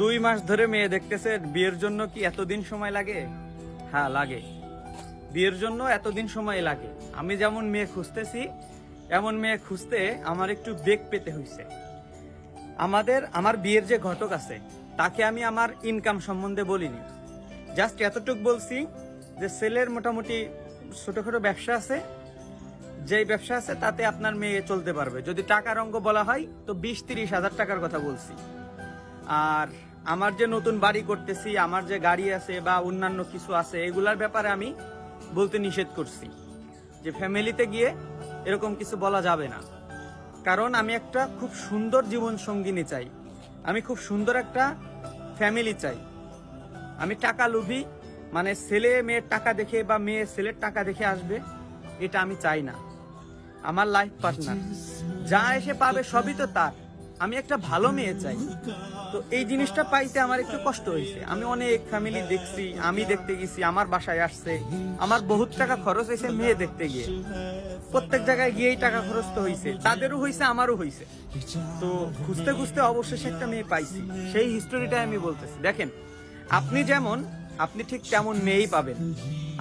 দুই মাস ধরে মেয়ে দেখতেছে, বিয়ের জন্য কি এতদিন সময় লাগে? হ্যাঁ লাগে। বিয়ের জন্য এতদিন সময় লাগে। আমি যেমন মেয়ে খুঁজতেছি, এমন মেয়ে খুঁজতে আমার একটু বেগ পেতে হয়েছে আমাদের, আমার বিয়ের যে ঘটক আছে, তাকে আমি আমার ইনকাম সম্বন্ধে বলিনি। জাস্ট এতটুক বলছি যে, ছেলের মোটামুটি ছোটখাটো ব্যবসা আছে। যেই ব্যবসা আছে, তাতে আপনার মেয়ে চলতে পারবে। যদি টাকার অঙ্ক বলা হয়, তো বিশ তিরিশ হাজার টাকার কথা বলছি। আর আমার যে নতুন বাড়ি করতেছি, আমার যে গাড়ি আছে বা অন্যান্য কিছু আছে, এগুলার ব্যাপারে আমি বলতে নিষেধ করছি যে ফ্যামিলিতে গিয়ে এরকম কিছু বলা যাবে না। কারণ আমি একটা খুব সুন্দর জীবন সঙ্গিনী চাই। আমি খুব সুন্দর একটা ফ্যামিলি চাই। আমি টাকা লোভী মানে ছেলে মেয়ের টাকা দেখে বা মেয়ে ছেলের টাকা দেখে আসবে, এটা আমি চাই না। আমার লাইফ পার্টনার যা এসে পাবে সবই তো তার। আমি একটা ভালো মেয়ে চাই। তো এই জিনিসটা পাইতে আমার একটু কষ্ট হয়েছে। আমি অনেক ফ্যামিলি দেখছি, আমি দেখতে গেছি, আমার বাসায় আসছে। আমার বহুত টাকা খরচ হয়েছে মেয়ে দেখতে গিয়ে। প্রত্যেক জায়গায় গিয়েই টাকা খরচ তো হয়েছে তাদেরও হয়েছে আমারও হয়েছে তো খুঁজতে খুঁজতে অবশেষে একটা মেয়ে পাইছি। সেই হিস্টোরিটাই আমি বলতেছি। দেখেন, আপনি যেমন, আপনি ঠিক তেমন মেয়েই পাবেন।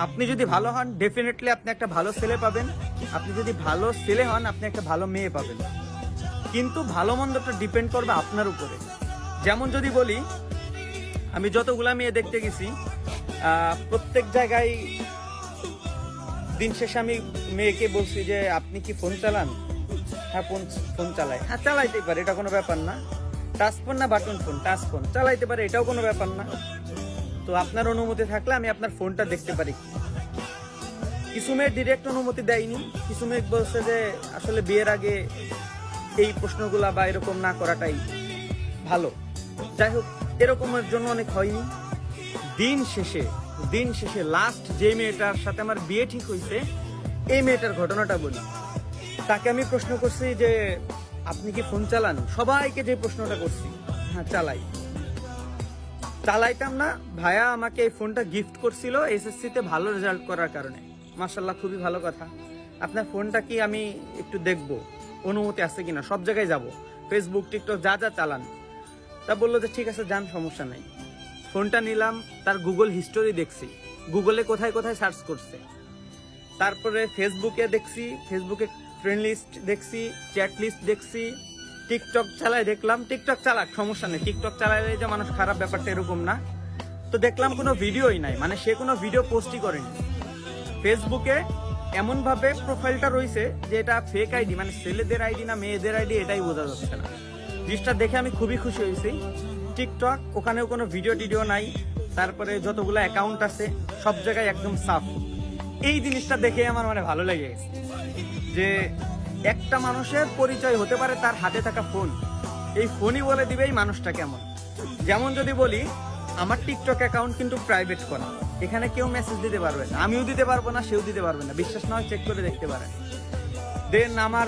আপনি যদি ভালো হন ডেফিনেটলি আপনি একটা ভালো ছেলে পাবেন। আপনি যদি ভালো ছেলে হন, আপনি একটা ভালো মেয়ে পাবেন। কিন্তু ভালো মন্দটা ডিপেন্ড করবে আপনার উপরে। যেমন যদি বলি, আমি যতগুলা মেয়ে দেখতে গেছি প্রত্যেক জায়গায় দিন শেষে আমি মেয়েকে বলছি যে, আপনি কি ফোন চালান? হ্যাঁ ফোন ফোন চালাই। হ্যাঁ চালাইতে পারে, এটা কোনো ব্যাপার না। টাচ ফোন না বাটন ফোন টাচ ফোন চালাইতে পারে, এটাও কোনো ব্যাপার না। তো আপনার অনুমতি থাকলে আমি আপনার ফোনটা দেখতে পারি। কিছু মেয়ে ডিরেক্ট অনুমতি দেয়নি। কিছু মেয়ে বলছে যে, আসলে বিয়ের আগে এই প্রশ্নগুলা বা এরকম না করাটাই ভালো। যাই হোক এরকমের জন্য অনেক হয়নি। দিন শেষে দিন শেষে লাস্ট যে মেয়েটার সাথে আমার বিয়ে ঠিক হয়েছে এই মেয়েটার ঘটনাটা বলি। তাকে আমি প্রশ্ন করছি যে, আপনি কি ফোন চালান? সবাইকে যে প্রশ্নটা করছি হ্যাঁ চালাই। চালাইতাম না, ভাইয়া আমাকে এই ফোনটা গিফট করছিল এসএসসি তে ভালো রেজাল্ট করার কারণে। মার্শাল্লাহ খুবই ভালো কথা। আপনার ফোনটা কি আমি একটু দেখব? অনুমতি আছে কিনা, সব জায়গায় যাব। ফেসবুক টিকটক যা যা চালান। তা বলল যে, ঠিক আছে, যান, সমস্যা নাই। ফোনটা নিলাম, তার গুগল হিস্টোরি দেখছি। গুগলে কোথায় কোথায় সার্চ করছে। তারপরে ফেসবুকে দেখছি ফেসবুকে ফ্রেন্ড লিস্ট দেখছি চ্যাট লিস্ট দেখছি টিকটক চালায় দেখলাম টিকটক চালাক, সমস্যা নেই। টিকটক চালাইলে যে মানুষ খারাপ ব্যাপারটা এরকম না। তো দেখলাম কোনো ভিডিওই নাই মানে সে কোনো ভিডিও পোস্টই করেনি। ফেসবুকে এমন ভাবে প্রোফাইলটা রয়েছে যে এটা ফেক আইডি মানে ছেলেদের আইডি না মেয়েদের আইডি এটাই বোঝা যাচ্ছে না। জিনিসটা দেখে আমি খুবই খুশি হয়েছি। টিকটক ওখানেও কোনো ভিডিও টিডিও নাই। তারপরে যতগুলো অ্যাকাউন্ট আছে, সব জায়গায় একদম সাফ এই জিনিসটা দেখে আমার মানে ভালো লেগে গেছে। যে একটা মানুষের পরিচয় হতে পারে তার হাতে থাকা ফোন এই ফোনই বলে দিবে এই মানুষটা কেমন। যেমন যদি বলি আমার টিকটক অ্যাকাউন্ট কিন্তু প্রাইভেট করা। এখানে কেউ মেসেজ দিতে পারবে না। আমিও দিতে পারব না, সেও দিতে পারবে না। বিশ্বাস না হয় চেক করে দেখতে পারেন দেন আমার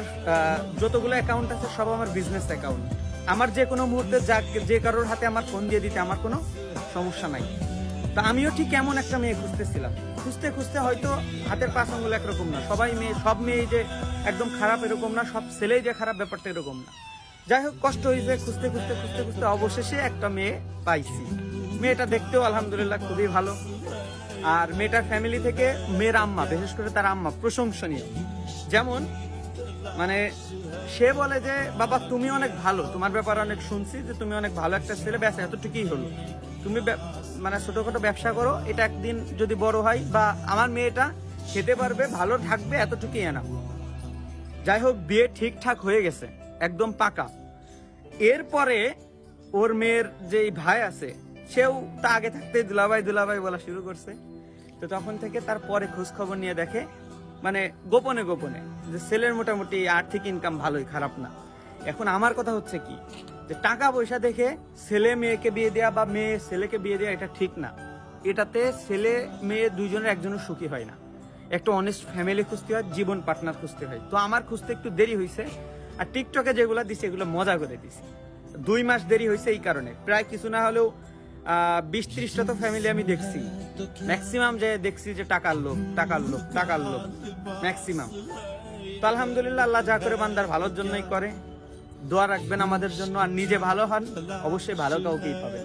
যতগুলো অ্যাকাউন্ট আছে, সব আমার বিজনেস অ্যাকাউন্ট আমার যে কোনো মুহূর্তে যা, যে কারোর হাতে আমার ফোন দিয়ে দিতে আমার কোনো সমস্যা নাই। তা আমিও ঠিক এমন একটা মেয়ে খুঁজতেছিলাম। খুঁজতে খুঁজতে হয়তো হাতের পাঁচ আঙুল একরকম না। সবাই মেয়ে, সব মেয়ে যে একদম খারাপ এরকম না, সব ছেলেই যে খারাপ, ব্যাপারটা এরকম না। যাই হোক, কষ্ট হয়েছে। খুঁজতে খুঁজতে খুঁজতে খুঁজতে অবশেষে একটা মেয়ে পাইছি। মেয়েটা দেখতেও আলহামদুলিল্লাহ খুবই ভালো। আর মেয়েটার ফ্যামিলি থেকে মেয়ের আম্মা, বিশেষ করে তার আম্মা, প্রশংসনীয়। যেমন মানে সে বলে যে, বাবা, তুমি অনেক ভালো। তোমার ব্যাপারে অনেক শুনছি যে তুমি অনেক ভালো একটা ছেলে। ব্যাস, এতটুকুই হলো। তুমি মানে ছোটখাটো ব্যবসা করো। এটা একদিন যদি বড় হয় বা আমার মেয়েটা খেতে পারবে, ভালো থাকবে, এতটুকুই এনা যাই হোক, বিয়ে ঠিকঠাক হয়ে গেছে। একদম পাকা। এরপরে ওর মেয়ের যে ভাই আছে সেও তা আগে থাকতে দুলাভাই দুলাভাই বলা শুরু করছে। তো তখন থেকে তার পরে খোঁজ খবর নিয়ে দেখে মানে গোপনে গোপনে, যে ছেলের মোটামুটি আর্থিক ইনকাম ভালোই, খারাপ না। এখন আমার কথা হচ্ছে কি, যে টাকা পয়সা দেখে ছেলে মেয়েকে বিয়ে দেওয়া বা মেয়ে ছেলেকে বিয়ে দেওয়া এটা ঠিক না। এটাতে ছেলে মেয়ে দুইজনের একজনের সুখী হয় না। একটা অনেস্ট ফ্যামিলি খুঁজতে হয়, জীবন পার্টনার খুঁজতে হয়। তো আমার খুঁজতে একটু দেরি হয়েছে আর টিকটকে যেগুলো দিছে, এগুলো মজা করে দিছে। দুই মাস দেরি হয়েছে এই কারণে। প্রায় কিছু না হলেও বিশ ত্রিশটা তো ফ্যামিলি আমি দেখছি। ম্যাক্সিমাম যে দেখছি যে টাকার লোক টাকার লোক টাকার লোক ম্যাক্সিমাম তো আলহামদুলিল্লাহ আল্লাহ যা করে বান্দার ভালোর জন্যই করে। দোয়া রাখবেন আমাদের জন্য, আর নিজে ভালো হন, অবশ্যই ভালো কাউকেই পাবেন।